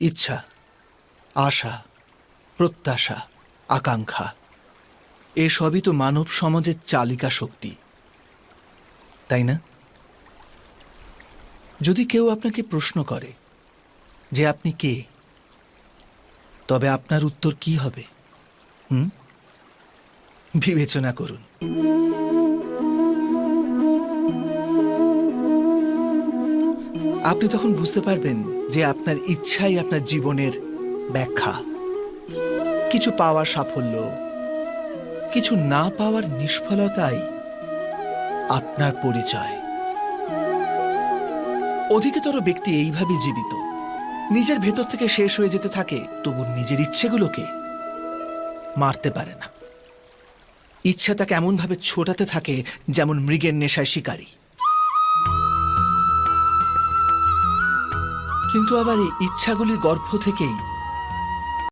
ইচ্ছা, আশা, প্রত্যাশা, আকাঙ্ক্ষা, এসবই তো মানব সমাজের চালিকা শক্তি। তাই না? যদি কেউ আপনাকে প্রশ্ন করে যে আপনি কে, তবে আপনার উত্তর কি হবে? হুম? বিবেচনা করুন। আপনি তখন বুঝতে পারবেন যে আপনার ইচ্ছাই আপনার জীবনের ব্যাখ্যা। কিছু পাওয়ার সাফল্য, কিছু না পাওয়ার নিষ্ফলতাই আপনার পরিচয়। অধিকতর ব্যক্তি এইভাবে জীবিত। নিজের ভেতর থেকে শেষ হয়ে যেতে থাকে, তবু নিজের ইচ্ছেগুলোকে মারতে পারে না। ইচ্ছা তাকে এমনভাবে ছোটাতে থাকে, যেমন মৃগের নেশায় শিকারী। কিন্তু আবার এই ইচ্ছাগুলির গর্ভ থেকেই